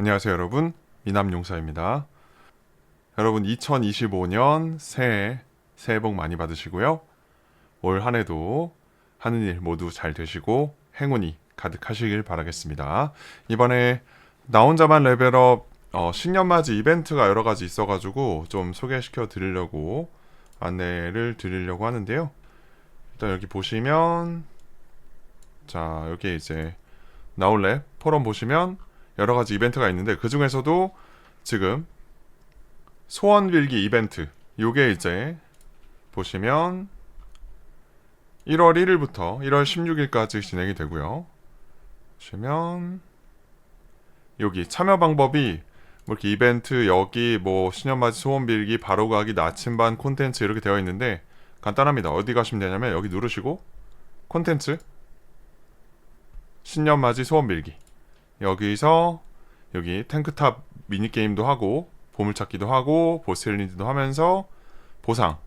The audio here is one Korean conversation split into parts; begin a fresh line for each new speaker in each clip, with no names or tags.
안녕하세요 여러분. 미남용사입니다. 여러분 2025년 새해 새해 복 많이 받으시고요. 올 한 해도 하는 일 모두 잘 되시고 행운이 가득하시길 바라겠습니다. 이번에 나 혼자만 레벨업 어, 신년맞이 이벤트가 여러 가지 있어가지고 좀 소개시켜 드리려고 안내를 드리려고 하는데요. 일단 여기 보시면 자 여기 이제 나올래 포럼 보시면 여러 가지 이벤트가 있는데 그 중에서도 지금 소원 빌기 이벤트 요게 이제 보시면 1월 1일부터 1월 16일까지 진행이 되고요. 보시면 여기 참여 방법이 뭐 이렇게 이벤트 여기 뭐 신년맞이 소원 빌기 바로 가기 나침반 콘텐츠 이렇게 되어 있는데 간단합니다. 어디 가시면 되냐면 여기 누르시고 콘텐츠 신년맞이 소원 빌기 여기서 여기 탱크탑 미니게임도 하고 보물찾기도 하고 보스 챌린지도 하면서 보상.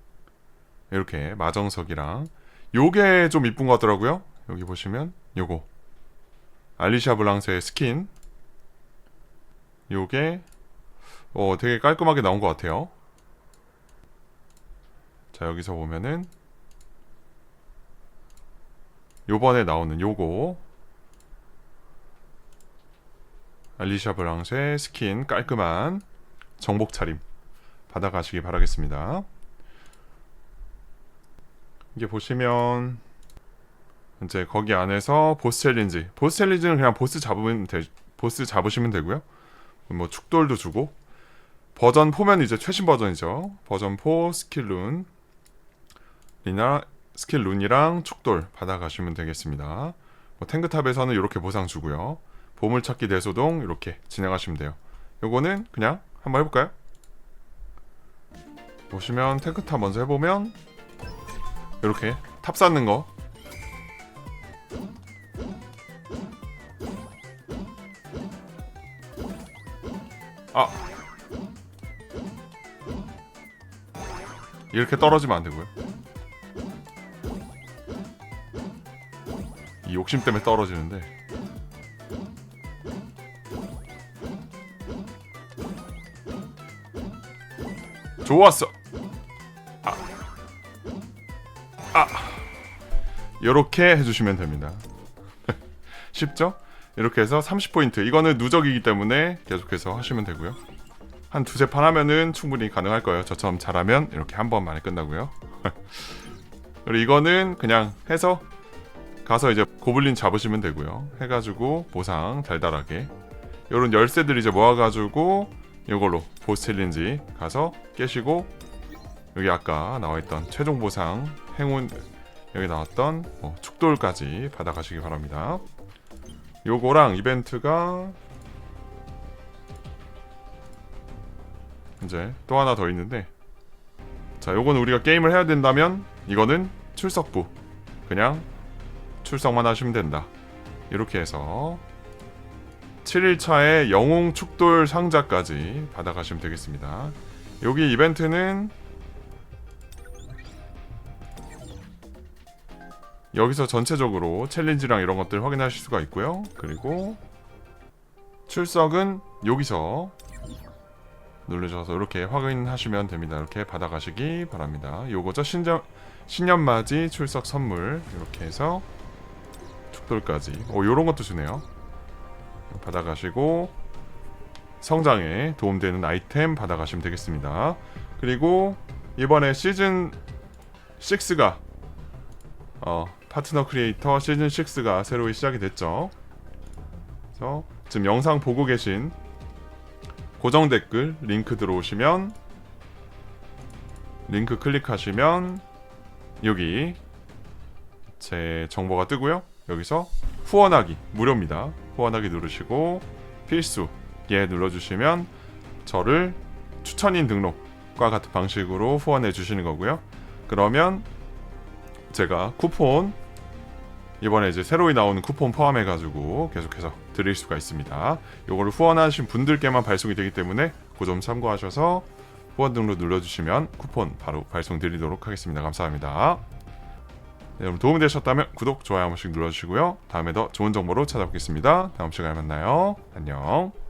이렇게 마정석이랑 요게 좀 이쁜 것 같더라고요. 여기 보시면 요거. 알리샤 블랑스의 스킨. 요게 어 되게 깔끔하게 나온 것 같아요. 자 여기서 보면은 요번에 나오는 요거 알리샤 브랑스의 스킨 깔끔한 정복 차림 받아가시기 바라겠습니다. 이게 보시면 이제 거기 안에서 보스 챌린지, 보스 챌린지는 그냥 보스 잡으면 되, 보스 잡으시면 되고요. 뭐 축돌도 주고 버전 4면 이제 최신 버전이죠. 버전 4 스킬룬 이나 스킬룬이랑 축돌 받아가시면 되겠습니다. 뭐 탱크탑에서는 이렇게 보상 주고요. 보물찾기 대소동 이렇게 진행하시면 돼요. 요거는 그냥 한번 해볼까요? 보시면 탱크탑 먼저 해보면 이렇게 탑 쌓는 거 아 이렇게 떨어지면 안 되고요. 이 욕심 때문에 떨어지는데 좋았어. 아. 아. 이렇게 해주시면 됩니다. 쉽죠? 이렇게 해서 30포인트. 이거는 누적이기 때문에 계속해서 하시면 되고요. 한 두세 판 하면은 충분히 가능할 거예요. 저처럼 잘하면 이렇게 한 번 만에 끝나고요. 그리고 이거는 그냥 해서 가서 이제 고블린 잡으시면 되고요. 해가지고 보상 달달하게 이런 열쇠들 이제 모아가지고 이걸로 보스 챌린지 가서 깨시고 여기 아까 나와있던 최종 보상 행운 여기 나왔던 뭐 축돌까지 받아가시기 바랍니다. 요거랑 이벤트가 이제 또 하나 더 있는데 자 요거는 우리가 게임을 해야 된다면 이거는 출석부 그냥 출석만 하시면 된다. 이렇게 해서 7일차의 영웅 축돌 상자까지 받아가시면 되겠습니다. 여기 이벤트는 여기서 전체적으로 챌린지랑 이런 것들 확인하실 수가 있고요. 그리고 출석은 여기서 누르셔서 이렇게 확인하시면 됩니다. 이렇게 받아가시기 바랍니다. 요거죠 신년 신년맞이 출석 선물 이렇게 해서 축돌까지. 오 요런 것도 주네요. 받아가시고 성장에 도움되는 아이템 받아가시면 되겠습니다. 그리고 이번에 시즌 6가 어, 파트너 크리에이터 시즌 6가 새로 시작이 됐죠. 그래서 지금 영상 보고 계신 고정 댓글 링크 들어오시면 링크 클릭하시면 여기 제 정보가 뜨고요. 여기서 후원하기 무료입니다. 후원하기 누르시고 필수 예 눌러주시면 저를 추천인 등록과 같은 방식으로 후원해 주시는 거고요. 그러면 제가 쿠폰 이번에 이제 새로이 나오는 쿠폰 포함해 가지고 계속해서 드릴 수가 있습니다. 요거를 후원하신 분들께만 발송이 되기 때문에 그 점 참고하셔서 후원 등록 눌러주시면 쿠폰 바로 발송 드리도록 하겠습니다. 감사합니다. 네, 여러분 도움이 되셨다면 구독, 좋아요 한 번씩 눌러주시고요. 다음에 더 좋은 정보로 찾아뵙겠습니다. 다음 시간에 만나요. 안녕.